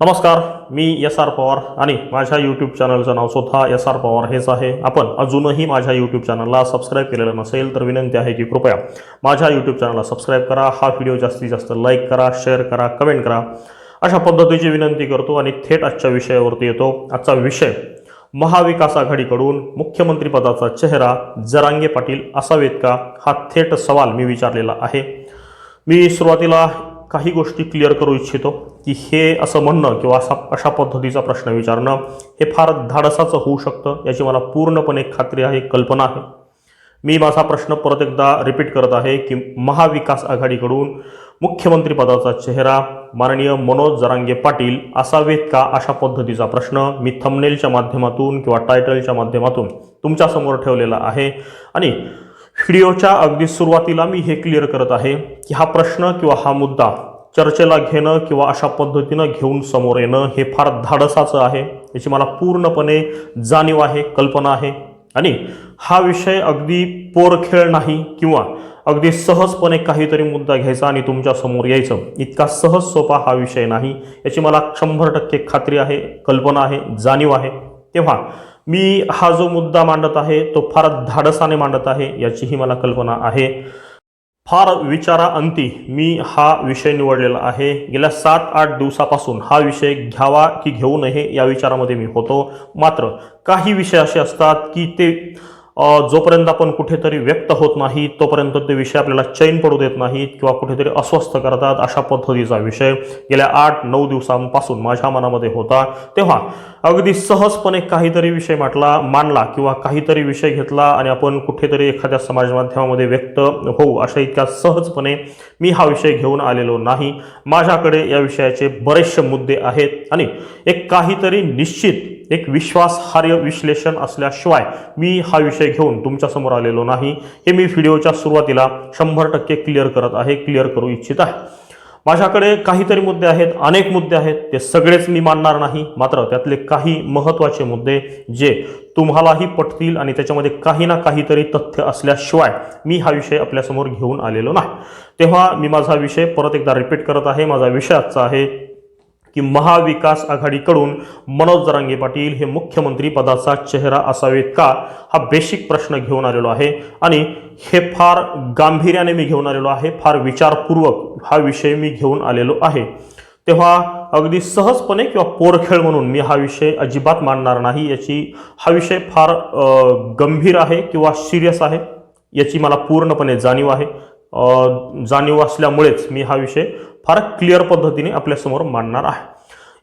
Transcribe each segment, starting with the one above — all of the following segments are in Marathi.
नमस्कार मी एस आर पवार आणि माझ्या यूट्यूब चॅनलचं नाव स्वतः एस आर पवार हेच आहे. आपण अजूनही माझ्या यूट्यूब चॅनलला सबस्क्राईब केलेलं नसेल तर विनंती आहे की कृपया माझ्या यूट्यूब चॅनलला सबस्क्राईब करा. हा व्हिडिओ जास्तीत जास्त लाईक करा शेअर करा कमेंट करा. अशा पद्धतीची विनंती करतो आणि थेट आजच्या विषयावरती येतो. आजचा विषय महाविकास आघाडीकडून मुख्यमंत्रीपदाचा चेहरा जरांगे पाटील असावेत का? हा थेट सवाल मी विचारलेला आहे. मी सुरुवातीला काही गोष्टी क्लिअर करू इच्छितो. की हे असं म्हणणं किंवा असा अशा पद्धतीचा प्रश्न विचारणं हे फार धाडसाचं होऊ शकतं याची मला पूर्णपणे खात्री आहे कल्पना आहे. मी माझा प्रश्न परत एकदा रिपीट करत आहे की महाविकास आघाडीकडून मुख्यमंत्रीपदाचा चेहरा माननीय मनोज जरांगे पाटील असावेत का अशा पद्धतीचा प्रश्न मी थंबनेलच्या माध्यमातून किंवा टायटलच्या माध्यमातून तुमच्यासमोर ठेवलेला आहे. आणि व्हिडिओच्या अगदी सुरुवातीला मी हे क्लिअर करत आहे की हा प्रश्न किंवा हा मुद्दा चर्चेला घेणं किंवा अशा पद्धतीनं घेऊन समोर येणं हे फार धाडसाचं आहे. याची मला पूर्णपणे जाणीव आहे कल्पना आहे. आणि हा विषय अगदी पोरखेळ नाही किंवा अगदी सहजपणे काहीतरी मुद्दा घ्यायचा आणि तुमच्यासमोर यायचं. इतका सहज सोपा हा विषय नाही. याची मला शंभर टक्के खात्री आहे कल्पना आहे जाणीव आहे. तेव्हा मी हा जो मुद्दा मांडत आहे तो फार धाडसाने मांडत आहे याचीही मला कल्पना आहे. फार विचाराअंती मी हा विषय निवडलेला आहे. गेल्या सात आठ दिवसापासून हा विषय घ्यावा की घेऊ नये या विचारामध्ये मी होतो. मात्र काही विषय असे असतात की ते जोपर्यंत आपण कुठेतरी व्यक्त होत नाही तोपर्यंत ते विषय आपल्याला चैन पडू देत नाहीत किंवा कुठेतरी अस्वस्थ करतात अशा पद्धतीचा विषय गेल्या आठ नऊ दिवसांपासून माझ्या मनामध्ये होता. तेव्हा अगदी सहजपणे काहीतरी विषय म्हटला मांडला किंवा काहीतरी विषय घेतला आणि आपण कुठेतरी एखाद्या समाज माध्यमामध्ये व्यक्त होऊ अशा इतक्या सहजपणे मी हा विषय घेऊन आलेलो नाही. माझ्याकडे या विषयाचे बरेचसे मुद्दे आहेत आणि एक काहीतरी निश्चित एक विश्वासार्ह विश्लेषण असल्याशिवाय मी हा विषय घेऊन तुमच्यासमोर आलेलो नाही. हे मी व्हिडिओच्या सुरुवातीला शंभर टक्के क्लिअर करत आहे क्लिअर करू इच्छित आहे. माझ्याकडे काहीतरी मुद्दे आहेत अनेक मुद्दे आहेत ते सगळेच मी मानणार नाही. मात्र त्यातले काही महत्त्वाचे मुद्दे जे तुम्हालाही पटतील आणि त्याच्यामध्ये काही ना काहीतरी तथ्य असल्याशिवाय मी हा विषय आपल्यासमोर घेऊन आलेलो नाही. तेव्हा मी माझा विषय परत एकदा रिपीट करत आहे. माझा विषय आजचा आहे की महाविकास आघाडीकडून मनोज जरांगे पाटील हे मुख्यमंत्री पदाचा चेहरा असावेत का? हा बेसिक प्रश्न घेऊन आलेलो आहे आणि हे फार गांभीर्याने मी घेऊन आलेलो आहे फार विचारपूर्वक हा विषय मी घेऊन आलेलो आहे. तेव्हा अगदी सहजपणे किंवा पोरखेळ म्हणून मी हा विषय अजिबात मानणार नाही याची हा विषय फार गंभीर आहे किंवा सिरियस आहे याची मला पूर्णपणे जाणीव आहे. जाणीव असल्यामुळेच मी हा विषय फार क्लिअर पद्धतीने आपल्यासमोर मांडणार आहे.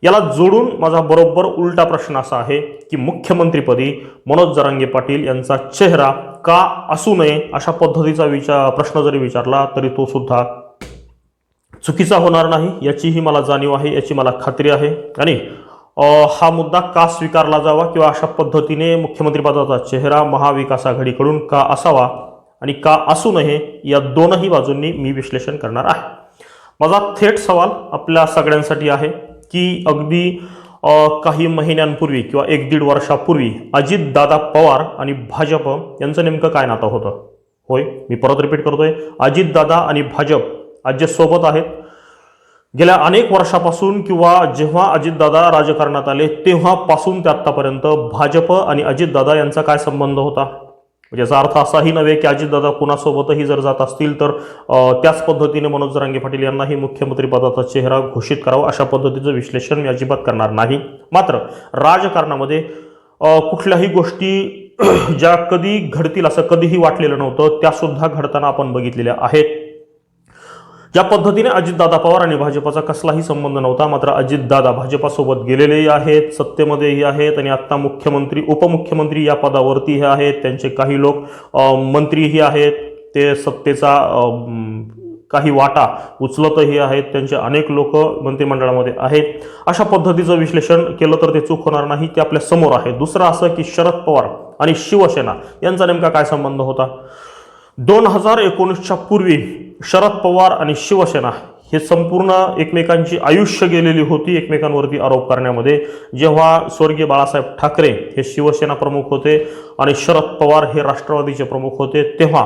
याला जोडून माझा बरोबर उलटा प्रश्न असा आहे की मुख्यमंत्रीपदी मनोज जरांगे पाटील यांचा चेहरा का असू नये अशा पद्धतीचा विचार प्रश्न जरी विचारला तरी तो सुद्धा चुकीचा होणार नाही याचीही मला जाणीव आहे याची मला खात्री आहे. आणि हा मुद्दा का स्वीकारला जावा किंवा अशा पद्धतीने मुख्यमंत्रीपदाचा चेहरा महाविकास आघाडीकडून का असावा आणि का असू नये या दोनही बाजूंनी मी विश्लेषण करणार आहे. माझा थेट सवाल आपल्या सगळ्यांसाठी आहे की अगदी काही महिन्यांपूर्वी किंवा एक दीड वर्षापूर्वी अजितदादा पवार आणि भाजप यांचं नेमकं काय नातं होतं? होय मी परत रिपीट करतोय. अजितदादा आणि भाजप आज जे सोबत आहेत. गेल्या अनेक वर्षापासून किंवा जेव्हा अजितदादा राजकारणात आले तेव्हापासून ते आत्तापर्यंत भाजप आणि अजितदादा यांचा काय संबंध होता? म्हणजे याचा अर्थ असाही नव्हे की अजितदादा कुणासोबतही जर जात असतील तर त्याच पद्धतीने मनोज जरांगे पाटील यांनाही मुख्यमंत्री पदाचा चेहरा घोषित करावा अशा पद्धतीचं विश्लेषण मी अजिबात करणार नाही. मात्र राजकारणामध्ये कुठल्याही गोष्टी ज्या कधी घडतील असं कधीही वाटलेलं नव्हतं त्यासुद्धा घडताना आपण बघितलेल्या आहेत. ज्या पद्धतीने अजितदादा पवार आणि भाजपाचा कसलाही संबंध नव्हता मात्र अजितदादा भाजपासोबत गेलेलेही आहेत सत्तेमध्येही आहेत आणि आत्ता मुख्यमंत्री उपमुख्यमंत्री या पदावरती हे आहेत. त्यांचे काही लोक मंत्रीही आहेत. ते सत्तेचा काही वाटा उचलतही आहेत. त्यांचे अनेक लोक मंत्रिमंडळामध्ये आहेत. अशा पद्धतीचं विश्लेषण केलं तर ते चूक होणार नाही ते आपल्यासमोर आहे. दुसरं असं की शरद पवार आणि शिवसेना यांचा नेमका काय संबंध होता? दोन हजार एकोणीसच्या पूर्वी शरद पवार आणि शिवसेना हे संपूर्ण एकमेकांची आयुष्य गेलेली होती एकमेकांवरती आरोप करण्यामध्ये. जेव्हा स्वर्गीय बाळासाहेब ठाकरे हे शिवसेना प्रमुख होते आणि शरद पवार हे राष्ट्रवादीचे प्रमुख होते तेव्हा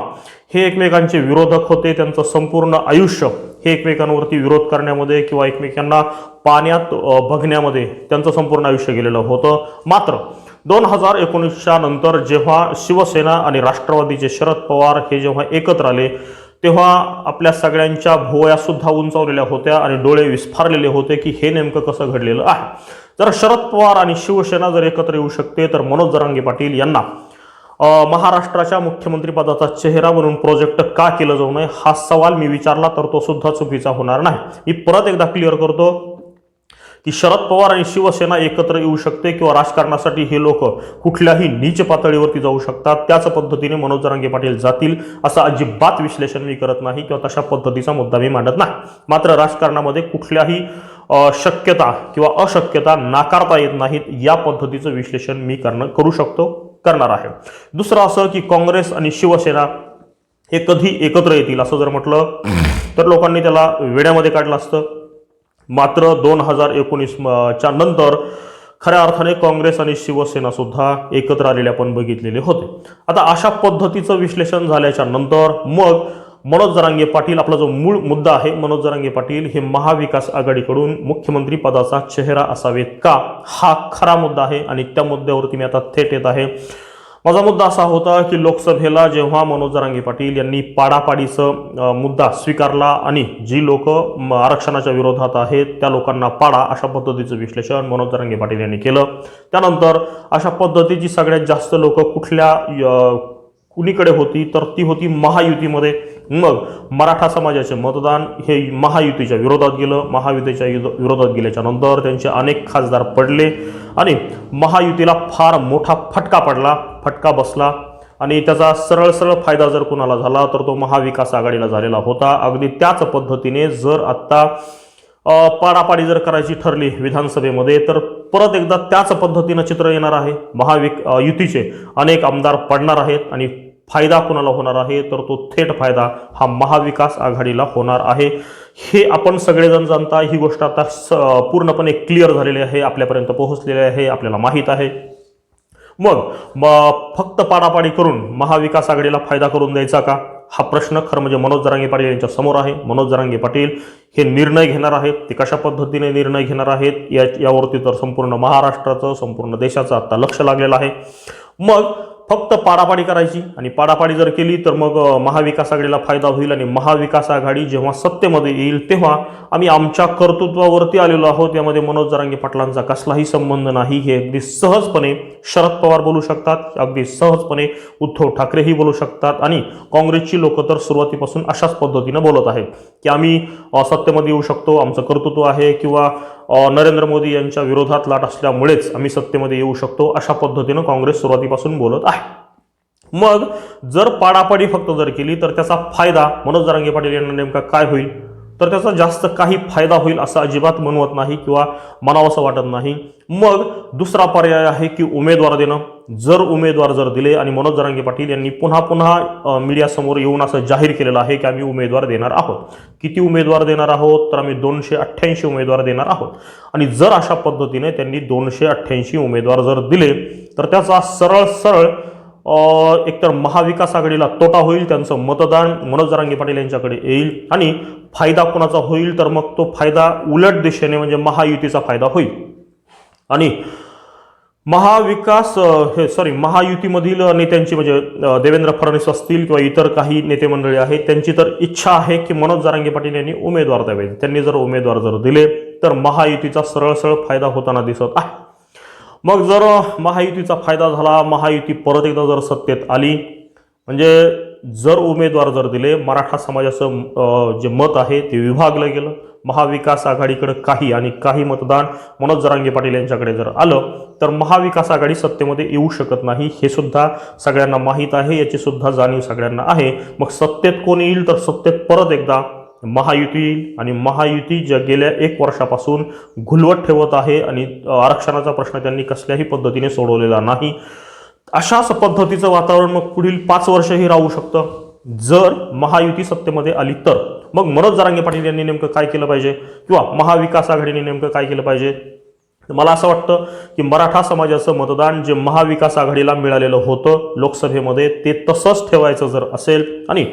हे एकमेकांचे विरोधक होते. त्यांचं संपूर्ण आयुष्य हे एकमेकांवरती विरोध करण्यामध्ये किंवा एकमेकांना पाण्यात बघण्यामध्ये त्यांचं संपूर्ण आयुष्य गेलेलं होतं. मात्र दोन हजार एकोणीसच्या नंतर जेव्हा शिवसेना आणि राष्ट्रवादीचे शरद पवार हे जेव्हा एकत्र आले तेव्हा आपल्या सगळ्यांच्या भोयासुद्धा उंचावलेल्या होत्या आणि डोळे विस्फारलेले होते की हे नेमकं कसं घडलेलं आहे. जर शरद पवार आणि शिवसेना जर एकत्र येऊ शकते तर मनोज जरांगे पाटील यांना महाराष्ट्राच्या मुख्यमंत्रीपदाचा चेहरा म्हणून प्रोजेक्ट का केलं जाऊ नये हा सवाल मी विचारला तर तो सुद्धा चुकीचा होणार नाही. मी परत एकदा क्लिअर करतो की शरद पवार आणि शिवसेना एकत्र येऊ शकते किंवा राजकारणासाठी हे लोक कुठल्याही नीच पातळीवरती जाऊ शकतात. त्याच पद्धतीने मनोज जरांगे पाटील जातील असं अजिबात विश्लेषण मी करत नाही किंवा तशा पद्धतीचा मुद्दा मी मांडत नाही. मात्र राजकारणामध्ये कुठल्याही शक्यता किंवा अशक्यता नाकारता येत नाहीत. या पद्धतीचं विश्लेषण मी करणं करू शकतो करणार आहे. दुसरं असं की काँग्रेस आणि शिवसेना हे कधी एकत्र येतील असं जर म्हटलं तर लोकांनी त्याला वेड्यामध्ये काढलं असतं. मात्र दोन हजार एकोणीस च्या नंतर खऱ्या अर्थाने काँग्रेस आणि शिवसेना सुद्धा एकत्र आलेले आपण बघितलेले होते. आता अशा पद्धतीचं विश्लेषण झाल्याच्यानंतर मग मनोज जरांगे पाटील आपला जो मूळ मुद्दा आहे मनोज जरांगे पाटील हे महाविकास आघाडीकडून मुख्यमंत्री पदाचा चेहरा असावेत का? हा खरा मुद्दा आहे आणि त्या मुद्द्यावरती मी आता थेट येत आहे. माझा मुद्दा असा होता की लोकसभेला जेव्हा मनोज जरांगे पाटील यांनी पाडापाडीचं मुद्दा स्वीकारला आणि जी लोक आरक्षणाच्या विरोधात आहेत त्या लोकांना पाडा अशा पद्धतीचं विश्लेषण मनोज जरांगे पाटील यांनी केलं. त्यानंतर अशा पद्धतीची सगळ्यात जास्त लोक कुठल्या कुणीकडे होती तर ती होती महायुतीमध्ये. मग मराठा समाजाचे मतदान हे महायुतीच्या विरोधात गेलं. महायुतीच्या युध- विरोधात गेल्याच्यानंतर त्यांचे अनेक खासदार पडले आणि महायुतीला फार मोठा फटका पडला फटका बसला. आणि त्याचा सरळ सरळ फायदा जर कुणाला झाला तर तो महाविकास आघाडीला झालेला होता. अगदी त्याच पद्धतीने जर आत्ता पाडापाडी जर करायची ठरली विधानसभेमध्ये तर परत एकदा त्याच पद्धतीनं चित्र येणार आहे. महाविक युतीचे अनेक आमदार पडणार आहेत आणि फायदा कोणाला होणार आहे? तर तो थेट फायदा हा महाविकास आघाडीला होणार आहे. हे आपण सगळेजण जाणता ही गोष्ट आता स पूर्णपणे क्लिअर झालेली आहे आपल्यापर्यंत पोहोचलेली आहे आपल्याला माहीत आहे. मग म- फक्त पाडापाडी करून महाविकास आघाडीला फायदा करून द्यायचा का? हा प्रश्न खरं म्हणजे मनोज जरांगे पाटील यांच्या समोर आहे. मनोज जरांगे पाटील हे निर्णय घेणार आहेत. ते कशा पद्धतीने निर्णय घेणार आहेत? या यावरती तर संपूर्ण महाराष्ट्राचं संपूर्ण देशाचं आता लक्ष लागलेलं आहे. मग फक्त पाडापाडी करायची. आणि पाडापाडी जर केली तर मग महाविकास आघाडीला फायदा होईल आणि महाविकास आघाडी जेव्हा सत्तेमध्ये येईल तेव्हा आम्ही आमच्या कर्तृत्वावरती आलेलो आहोत. यामध्ये मनोज जरांगे पाटलांचा कसलाही संबंध नाही. हे अगदी सहजपणे शरद पवार बोलू शकतात. अगदी सहजपणे उद्धव ठाकरेही बोलू शकतात. आणि काँग्रेसची लोक तर सुरुवातीपासून अशाच पद्धतीनं बोलत आहेत की आम्ही सत्तेमध्ये येऊ शकतो. आमचं कर्तृत्व आहे किंवा नरेंद्र मोदी यांच्या विरोधात लाट असल्यामुळेच आम्ही सत्तेमध्ये येऊ शकतो. अशा पद्धतीनं काँग्रेस सुरुवातीपासून बोलत आहे. मग जर पाडापाडी फक्त जर केली तर त्याचा फायदा मनोज जरांगे पाटील यांना नेमका काय होईल? तर त्याचा जास्त काही फायदा होईल असं अजिबात म्हणवत नाही किंवा म्हणावंसं वाटत नाही. मग दुसरा पर्याय आहे की उमेदवार देणं. जर उमेदवार जर दिले आणि मनोज जरांगे पाटील यांनी पुन्हा पुन्हा मीडियासमोर येऊन असं जाहीर केलेलं आहे की आम्ही उमेदवार देणार आहोत. किती उमेदवार देणार आहोत? तर आम्ही दोनशे अठ्ठ्याऐंशी उमेदवार देणार आहोत. आणि जर अशा पद्धतीने त्यांनी दोनशे अठ्ठ्याऐंशी उमेदवार जर दिले तर त्याचा सरळ सरळ एकतर महाविकास आघाडीला तोटा होईल त्यांचं मतदान मनोज जरांगे पाटील यांच्याकडे येईल आणि फायदा कोणाचा होईल तर मग तो फायदा उलट दिशेने म्हणजे महायुतीचा फायदा होईल. आणि महाविकास हे सॉरी महायुतीमधील नेत्यांची म्हणजे देवेंद्र फडणवीस असतील किंवा इतर काही नेते मंडळी आहेत त्यांची तर इच्छा आहे की मनोज जारांगे पाटील यांनी उमेदवार द्यावे त्यांनी जर उमेदवार जर दिले तर महायुतीचा सरळ सरळ फायदा होताना दिसत आहे. मग जर महायुतीचा फायदा झाला महायुती परत एकदा जर सत्तेत आली म्हणजे जर उमेदवार जर दिले मराठा समाजाचं जे मत आहे ते विभागलं गेलं. महाविकास आघाडीकडे काही आणि काही मतदान मनोज जरांगे पाटील यांच्याकडे जर आलं तर महाविकास आघाडी सत्तेमध्ये येऊ शकत नाही हे सुद्धा सगळ्यांना माहीत आहे याची सुद्धा जाणीव सगळ्यांना आहे. मग सत्तेत कोण येईल तर सत्तेत परत एकदा महायुती येईल आणि महायुती ज्या गेल्या एक वर्षापासून घुलवत ठेवत आहे आणि आरक्षणाचा प्रश्न त्यांनी कसल्याही पद्धतीने सोडवलेला नाही. अशाच पद्धतीचं वातावरण मग पुढील पाच वर्षही राहू शकतं. जर महायुती सत्तेमध्ये आली तर. मग मनोज जरांगे पाटील यांनी नेमकं काय केलं पाहिजे? किंवा महाविकास आघाडीने नेमकं काय केलं पाहिजे? मला असं वाटतं की मराठा समाजाचं मतदान जे महाविकास आघाडीला मिळालेलं होतं लोकसभेमध्ये ते तसंच ठेवायचं जर असेल आणि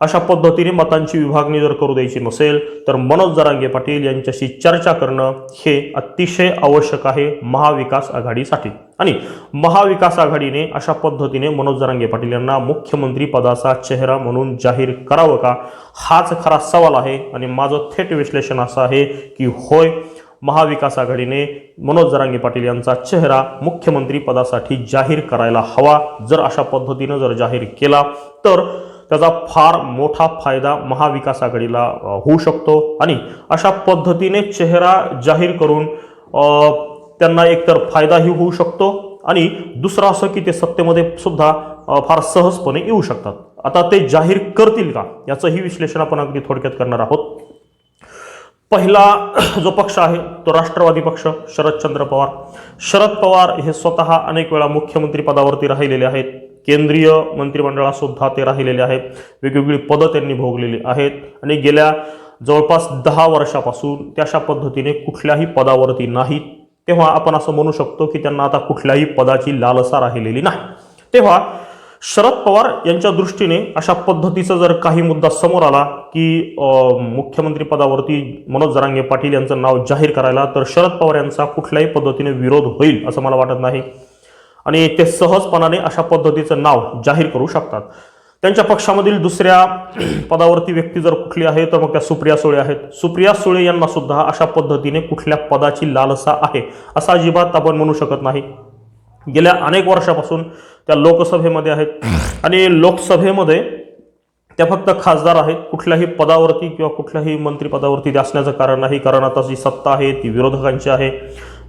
अशा पद्धतीने मतांची विभागणी जर करू द्यायची नसेल तर मनोज जरांगे पाटील यांच्याशी चर्चा करणं हे अतिशय आवश्यक आहे महाविकास आघाडीसाठी. आणि महाविकास आघाडीने अशा पद्धतीने मनोज जरांगे पाटील यांना मुख्यमंत्री पदाचा चेहरा म्हणून जाहीर करावं का? हाच खरा सवाल आहे आणि माझं थेट विश्लेषण असं आहे की होय महाविकास आघाडीने मनोज जरांगे पाटील यांचा चेहरा मुख्यमंत्री पदासाठी जाहीर करायला हवा. जर अशा पद्धतीनं जर जाहीर केला तर त्याचा फार मोठा फायदा महाविकास आघाडीला होऊ शकतो. आणि अशा पद्धतीने चेहरा जाहीर करून त्यांना एकतर फायदाही होऊ शकतो आणि दुसरं असं की ते सत्तेमध्ये सुद्धा फार सहजपणे येऊ शकतात. आता ते जाहीर करतील का? याचंही विश्लेषण आपण अगदी थोडक्यात करणार आहोत. पहिला जो पक्ष आहे तो राष्ट्रवादी पक्ष शरदचंद्र पवार. शरद पवार हे स्वतः अनेक वेळा मुख्यमंत्री पदावरती राहिलेले आहेत. केंद्रीय मंत्रिमंडळासुद्धा ते राहिलेले आहेत. वेगवेगळी पदं त्यांनी भोगलेली आहेत. आणि गेल्या जवळपास दहा वर्षापासून त्या अशा पद्धतीने कुठल्याही पदावरती नाहीत तेव्हा आपण असं म्हणू शकतो की त्यांना आता कुठल्याही पदाची लालसा राहिलेली नाही. तेव्हा शरद पवार यांच्या दृष्टीने अशा पद्धतीचा जर काही मुद्दा समोर आला की मुख्यमंत्री पदावरती मनोज जरांगे पाटील यांचं नाव जाहीर करायला तर शरद पवार यांचा कुठल्याही पद्धतीने विरोध होईल असं मला वाटत नाही. आणि ते सहजपणाने अशा पद्धतीचं नाव जाहीर करू शकतात. त्यांच्या पक्षामधील दुसऱ्या पदावरती व्यक्ती जर कुठली आहे तर मग त्या सुप्रिया सुळे आहेत. सुप्रिया सुळे यांना सुद्धा अशा पद्धतीने कुठल्या पदाची लालसा आहे असं अजिबात आपण म्हणू शकत नाही. गेल्या अनेक वर्षापासून त्या लोकसभेमध्ये आहेत आणि लोकसभेमध्ये त्या फक्त खासदार आहेत. कुठल्याही पदावरती किंवा कुठल्याही मंत्रिपदावरती ते असण्याचं कारण नाही कारण आता जी सत्ता आहे ती विरोधकांची आहे.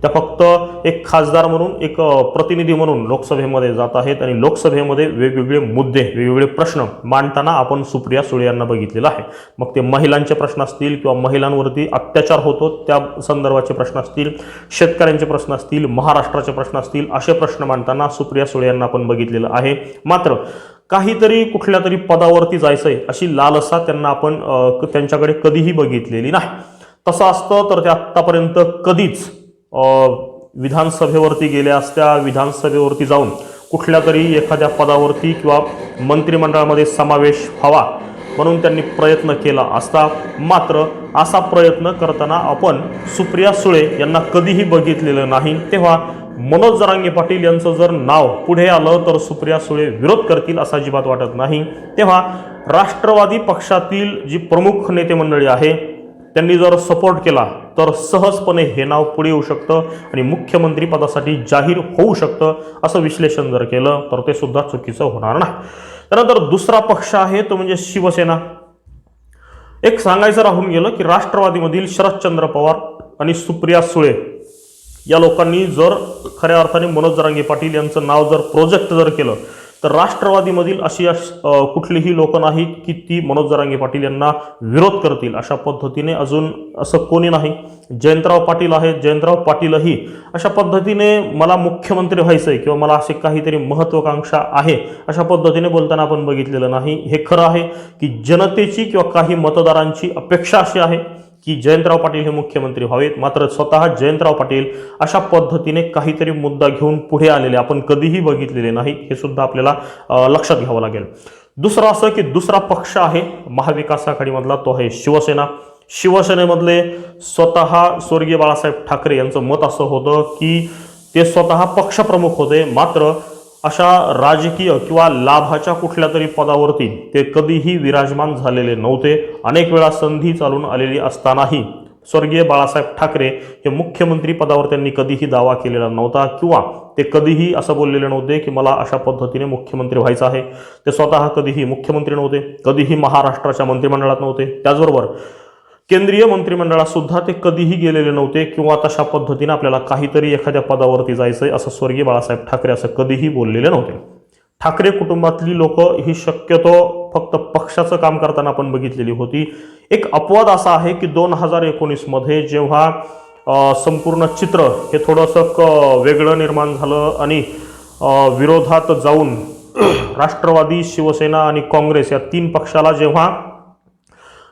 त्या फक्त एक खासदार म्हणून एक प्रतिनिधी म्हणून लोकसभेमध्ये जात आहेत आणि लोकसभेमध्ये वेगवेगळे मुद्दे वेगवेगळे प्रश्न मांडताना आपण सुप्रिया सुळे यांना बघितलेलं आहे. मग ते महिलांचे प्रश्न असतील किंवा महिलांवरती अत्याचार होतो त्या संदर्भाचे प्रश्न असतील शेतकऱ्यांचे प्रश्न असतील महाराष्ट्राचे प्रश्न असतील असे प्रश्न मांडताना सुप्रिया सुळे यांना आपण बघितलेलं आहे. मात्र काहीतरी कुठल्या तरी पदावरती जायचं आहे अशी लालसा त्यांना आपण क- त्यांच्याकडे कधीही बघितलेली नाही. तसं असतं तर ते आत्तापर्यंत कधीच विधानसभेवरती गेल्या असत्या विधानसभेवरती जाऊन कुठल्या तरी एखाद्या पदावरती किंवा मंत्रिमंडळामध्ये समावेश व्हावा म्हणून त्यांनी प्रयत्न केला असता. मात्र असा प्रयत्न करताना आपण सुप्रिया सुळे यांना कधीही बघितलेलं नाही. तेव्हा मनोज जरांगे पाटील यांचं जर नाव पुढे आलं तर सुप्रिया सुळे विरोध करतील असा अजिबात वाटत नाही. तेव्हा राष्ट्रवादी पक्षातील जी प्रमुख नेते मंडळी आहे त्यांनी जर सपोर्ट केला तर सहजपणे हे नाव पुढे येऊ शकतं आणि मुख्यमंत्री पदासाठी जाहीर होऊ शकतं असं विश्लेषण जर केलं तर ते सुद्धा चुकीचं होणार नाही. त्यानंतर दुसरा पक्ष आहे तो म्हणजे शिवसेना. एक सांगायचं राहून गेलं की राष्ट्रवादीमधील शरदचंद्र पवार आणि सुप्रिया सुळे या लोकांनी जर खऱ्या अर्थाने मनोज जरांगे पाटील यांचं नाव जर प्रोजेक्ट जर केलं तर राष्ट्रवादीमधील अशी अश- कुठलीही लोक नाहीत की ती मनोज जरांगे पाटील यांना विरोध करतील अशा पद्धतीने अजून असं कोणी नाही. जयंतराव पाटील आहेत जयंतराव पाटीलही अशा पद्धतीने मला मुख्यमंत्री व्हायचं आहे किंवा मला असे काहीतरी महत्त्वाकांक्षा आहे अशा पद्धतीने बोलताना आपण बघितलेलं नाही. हे खरं आहे की जनतेची किंवा काही मतदारांची अपेक्षा अशी आहे की जयंतराव पाटील हे मुख्यमंत्री व्हावेत. मात्र स्वतः जयंतराव पाटील अशा पद्धतीने काहीतरी मुद्दा घेऊन पुढे आलेले आपण कधीही बघितलेले नाही हे सुद्धा आपल्याला लक्षात घ्यावं लागेल. दुसरं असं की दुसरा पक्ष आहे महाविकास आघाडीमधला तो आहे शिवसेना. शिवसेनेमधले स्वतः स्वर्गीय बाळासाहेब ठाकरे यांचं मत असं होतं की ते स्वतः पक्षप्रमुख होते. मात्र अशा राजकीय किंवा लाभाच्या कुठल्या तरी पदावरती ते कधीही विराजमान झालेले नव्हते. अनेक वेळा संधी चालून आलेली असतानाही स्वर्गीय बाळासाहेब ठाकरे हे मुख्यमंत्री पदावर त्यांनी कधीही दावा केलेला नव्हता किंवा ते कधीही असं बोललेले नव्हते की मला अशा पद्धतीने मुख्यमंत्री व्हायचं आहे. ते स्वतः कधीही मुख्यमंत्री नव्हते कधीही महाराष्ट्राच्या मंत्रिमंडळात नव्हते. त्याचबरोबर केंद्रीय मंत्रिमंडळात सुद्धा ते कधीही गेलेले नव्हते किंवा तशा पद्धतीने आपल्याला काहीतरी एखाद्या पदावरती जायचंय असं स्वर्गीय बाळासाहेब ठाकरे असं कधीही बोललेले नव्हते. ठाकरे कुटुंबातली लोक ही शक्यतो फक्त पक्षाचं काम करताना आपण बघितलेली होती. एक अपवाद असा आहे की दोन हजार एकोणीसमध्ये जेव्हा संपूर्ण चित्र हे थोडंसं क वेगळं निर्माण झालं आणि विरोधात जाऊन राष्ट्रवादी शिवसेना आणि काँग्रेस या तीन पक्षाला जेव्हा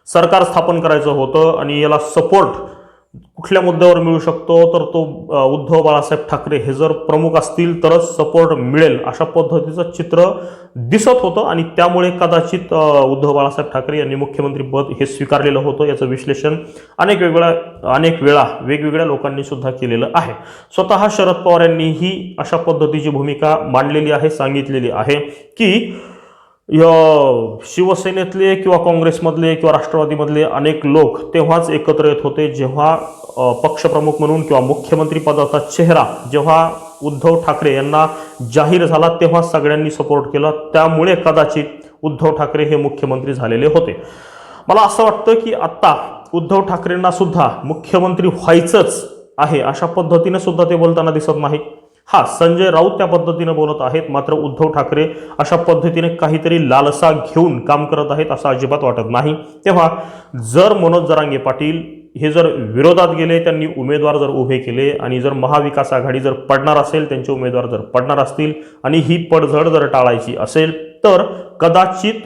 सरकार स्थापन करायचं होतं आणि याला सपोर्ट कुठल्या मुद्द्यावर मिळू शकतो तर तो उद्धव बाळासाहेब ठाकरे हे जर प्रमुख असतील तरच सपोर्ट मिळेल अशा पद्धतीचं चित्र दिसत होतं आणि त्यामुळे कदाचित उद्धव बाळासाहेब ठाकरे यांनी मुख्यमंत्रीपद हे स्वीकारलेलं होतं. याचं विश्लेषण अनेक वेगवेगळ्या अनेक वेळा वेगवेगळ्या लोकांनी सुद्धा केलेलं आहे. स्वतः शरद पवार यांनीही अशा पद्धतीची भूमिका मांडलेली आहे सांगितलेली आहे की शिवसेनेतले किंवा काँग्रेसमधले किंवा राष्ट्रवादीमधले अनेक लोक तेव्हाच एकत्र येत होते जेव्हा पक्षप्रमुख म्हणून किंवा मुख्यमंत्री पदाचा चेहरा जेव्हा उद्धव ठाकरे यांना जाहीर झाला तेव्हा सगळ्यांनी सपोर्ट केला. त्यामुळे कदाचित उद्धव ठाकरे हे मुख्यमंत्री झालेले होते. मला असं वाटतं की आत्ता उद्धव ठाकरेंना सुद्धा मुख्यमंत्री व्हायचंच आहे अशा पद्धतीने सुद्धा ते बोलताना दिसत नाही. हा संजय राऊत त्या पद्धतीनं बोलत आहेत. मात्र उद्धव ठाकरे अशा पद्धतीने काहीतरी लालसा घेऊन काम करत आहेत असं अजिबात वाटत नाही. तेव्हा जर मनोज जरांगे पाटील हे जर विरोधात गेले त्यांनी उमेदवार जर उभे केले आणि जर महाविकास आघाडी जर पडणार असेल त्यांचे उमेदवार जर पडणार असतील आणि ही पडझड जर टाळायची असेल तर कदाचित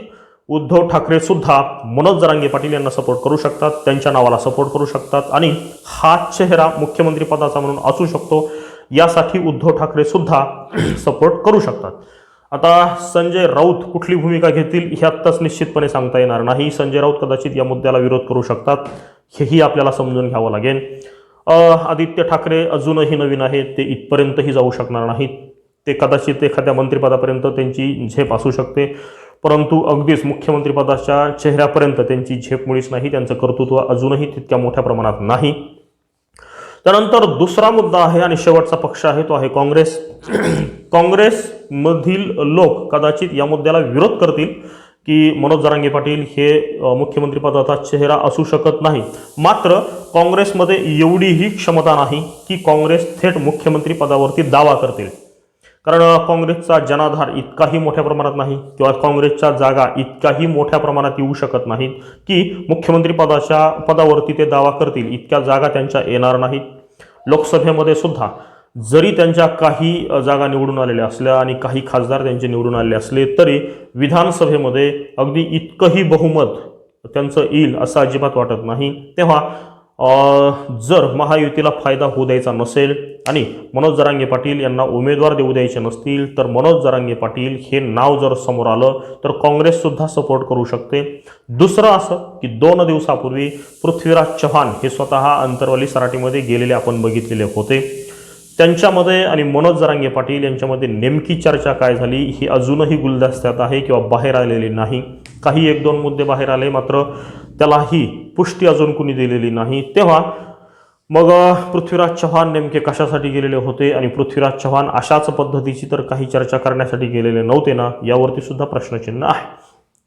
उद्धव ठाकरे सुद्धा मनोज जरांगे पाटील यांना सपोर्ट करू शकतात त्यांच्या नावाला सपोर्ट करू शकतात आणि हा चेहरा मुख्यमंत्रीपदाचा म्हणून असू शकतो. यासाठी उद्धव ठाकरे सुद्धा सपोर्ट करू शकतात. आता संजय राऊत कुठली भूमिका घेतील हे आत्ताच निश्चितपणे सांगता येणार नाही. संजय राऊत कदाचित या मुद्द्याला विरोध करू शकतात. हेही आपल्याला समजून घ्यावं लागेल. आदित्य ठाकरे अजूनही नवीन आहेत. ते इथपर्यंतही जाऊ शकणार नाहीत. ते कदाचित एखाद्या मंत्रिपदापर्यंत त्यांची झेप असू शकते. परंतु अगदीच मुख्यमंत्रीपदाच्या चेहऱ्यापर्यंत त्यांची झेप मुळीच नाही. त्यांचं कर्तृत्व अजूनही तितक्या मोठ्या प्रमाणात नाही. त्यानंतर दुसरा मुद्दा आहे आणि शेवटचा पक्ष आहे तो आहे काँग्रेस. काँग्रेसमधील लोक कदाचित या मुद्द्याला विरोध करतील की मनोज जरांगे पाटील हे मुख्यमंत्रीपदाचा चेहरा असू शकत नाही. मात्र काँग्रेसमध्ये एवढीही क्षमता नाही की काँग्रेस थेट मुख्यमंत्री पदावरती दावा करतील. कारण काँग्रेसचा जनाधार इतकाही मोठ्या प्रमाणात नाही किंवा काँग्रेसच्या जागा इतकाही मोठ्या प्रमाणात येऊ शकत नाहीत की मुख्यमंत्री पदाच्या पदावरती ते दावा करतील इतक्या जागा त्यांच्या येणार नाहीत. लोकसभेमध्ये सुद्धा जरी त्यांच्या काही जागा निवडून आलेल्या असल्या आणि काही खासदार त्यांचे निवडून आलेले असले तरी विधानसभेमध्ये अगदी इतकंही बहुमत त्यांचं येईल असं अजिबात वाटत नाही. तेव्हा जर महायुतीला फायदा होऊ द्यायचा नसेल आणि मनोज जरांगे पाटील यांना उमेदवार देऊ द्यायचे नसतील तर मनोज जरांगे पाटील हे नाव जर समोर आलं तर काँग्रेससुद्धा सपोर्ट करू शकते. दुसरं असं की दोन दिवसापूर्वी पृथ्वीराज चव्हाण हे स्वतः अंतरवाली सराटीमध्ये गेलेले आपण बघितलेले होते. त्यांच्यामध्ये आणि मनोज जरांगे पाटील यांच्यामध्ये नेमकी चर्चा काय झाली ही अजूनही गुलदस्त्यात आहे किंवा बाहेर आलेली नाही. काही एक दोन मुद्दे बाहेर आले मात्र त्यालाही पुष्टी अजून कुणी दिलेली नाही. तेव्हा मग पृथ्वीराज चव्हाण नेमके कशासाठी गेलेले होते आणि पृथ्वीराज चव्हाण अशाच पद्धतीची तर काही चर्चा करण्यासाठी गेलेले नव्हते ना यावरती सुद्धा प्रश्नचिन्ह आहे.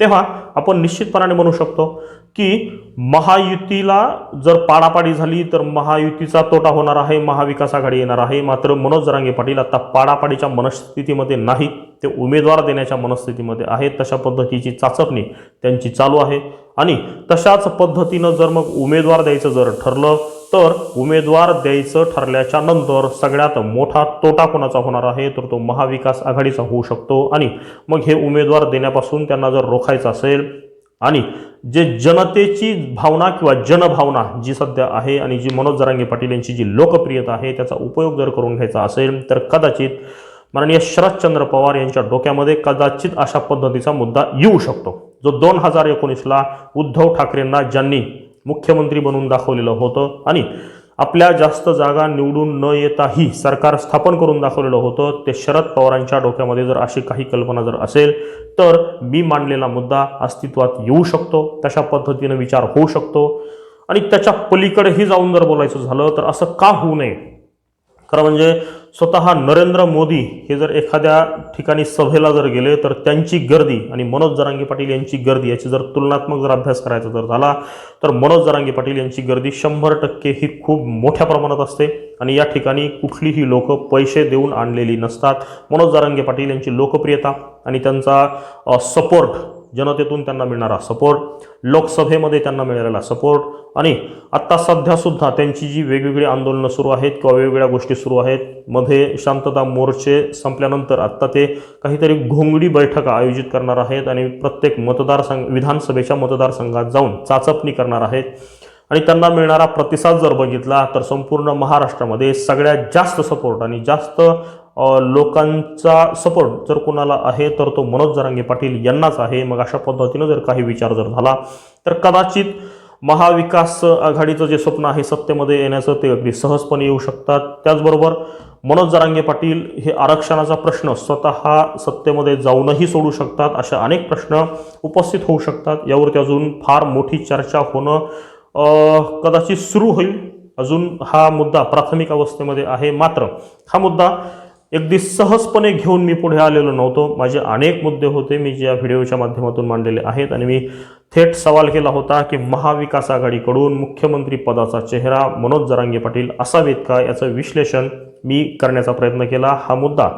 तेव्हा आपण निश्चितपणाने म्हणू शकतो की महायुतीला जर पाडापाडी झाली तर महायुतीचा तोटा होणार आहे महाविकास आघाडी येणार आहे. मात्र मनोज जरांगे पाटील आता पाडापाडीच्या मनस्थितीमध्ये नाहीत ते उमेदवार देण्याच्या मनस्थितीमध्ये आहेत. तशा पद्धतीची चाचपणी त्यांची चालू आहे. आणि तशाच पद्धतीनं जर मग उमेदवार द्यायचं जर ठरलं तर उमेदवार द्यायचं ठरल्याच्या नंतर सगळ्यात मोठा तोटा कोणाचा होणार आहे? तर तो महाविकास आघाडीचा होऊ शकतो. आणि मग हे उमेदवार देण्यापासून त्यांना जर रोखायचं असेल आणि जे जनतेची भावना किंवा जनभावना जी सध्या आहे आणि जी मनोज जरांगे पाटील यांची जी लोकप्रियता आहे त्याचा उपयोग जर करून घ्यायचा असेल तर कदाचित माननीय शरदचंद्र पवार यांच्या डोक्यामध्ये कदाचित अशा पद्धतीचा मुद्दा येऊ शकतो. जो दोन हजार एकोणीसला उद्धव ठाकरेंना ज्यांनी मुख्यमंत्री बनून दाखवलेलं होतं आणि आपल्या जास्त जागा निवडून न येताही सरकार स्थापन करून दाखवलेलं होतं. ते शरद पवारांच्या डोक्यामध्ये जर अशी काही कल्पना जर असेल तर मी मांडलेला मुद्दा अस्तित्वात येऊ शकतो. तशा पद्धतीनं विचार होऊ शकतो. आणि त्याच्या पलीकडेही जाऊन जर बोलायचं झालं तर असं का होऊ नये? खरं म्हणजे स्वतः नरेंद्र मोदी हे जर एखाद्या ठिकाणी सभेला जर गेले तर त्यांची गर्दी आणि मनोज जरांगे पाटील यांची गर्दी याची जर तुलनात्मक जर अभ्यास करायचा जर झाला तर मनोज जरांगे पाटील यांची गर्दी शंभर टक्के ही खूप मोठ्या प्रमाणात असते. आणि या ठिकाणी कुठलीही लोक पैसे देऊन आणलेली नसतात. मनोज जरांगे पाटील यांची लोकप्रियता आणि त्यांचा सपोर्ट जनतेतून त्यांना मिळणारा सपोर्ट लोकसभेमध्ये त्यांना मिळालेला सपोर्ट आणि आत्ता सध्यासुद्धा त्यांची जी वेगवेगळी आंदोलनं सुरू आहेत किंवा वेगवेगळ्या गोष्टी सुरू आहेत मध्ये शांतता मोर्चे संपल्यानंतर आत्ता ते काहीतरी घोंगडी बैठका आयोजित करणार आहेत आणि प्रत्येक मतदारसंघ विधानसभेच्या मतदारसंघात जाऊन चाचपणी करणार आहेत. आणि त्यांना मिळणारा प्रतिसाद जर बघितला तर संपूर्ण महाराष्ट्रामध्ये सगळ्यात जास्त सपोर्ट आणि जास्त लोकांचा सपोर्ट जर कोणाला आहे तर तो मनोज जरांगे पाटील यांनाच आहे. मग अशा पद्धतीनं जर काही विचार जर झाला तर कदाचित महाविकास आघाडीचं जे स्वप्न आहे सत्तेमध्ये येण्याचं ते अगदी सहजपणे येऊ शकतात. त्याचबरोबर मनोज जरांगे पाटील हे आरक्षणाचा प्रश्न स्वतः सत्तेमध्ये जाऊनही सोडू शकतात अशा अनेक प्रश्न उपस्थित होऊ शकतात. यावरती अजून फार मोठी चर्चा होणं कदाचित सुरू होईल. अजून हा मुद्दा प्राथमिक अवस्थेमध्ये आहे. मात्र हा मुद्दा अगदी सहजपणे घेऊन मी पुढे आलेलो नव्हतो. माझे अनेक मुद्दे होते. मी ज्या व्हिडिओच्या माध्यमातून मांडलेले आहेत आणि मी थेट सवाल केला होता की महाविकास आघाडीकडून मुख्यमंत्री पदाचा चेहरा मनोज जरांगे पाटील असावेत का? याचं विश्लेषण मी करण्याचा प्रयत्न केला. हा मुद्दा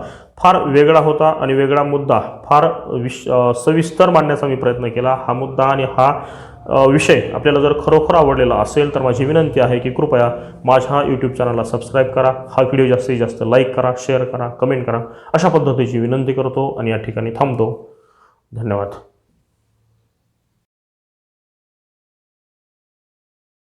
फार वेगळा होता आणि वेगळा मुद्दा फार विश सविस्तर मांडण्याचा मी प्रयत्न केला. हा मुद्दा आणि हा विषय आपल्याला जर खरोखर आवडलेला असेल तर माझी विनंती आहे की कृपया माझ्या यूट्यूब चॅनलला सबस्क्राईब करा. हा व्हिडिओ जास्तीत जास्त लाईक करा शेअर करा कमेंट करा. अशा पद्धतीची विनंती करतो आणि या ठिकाणी थांबतो. धन्यवाद.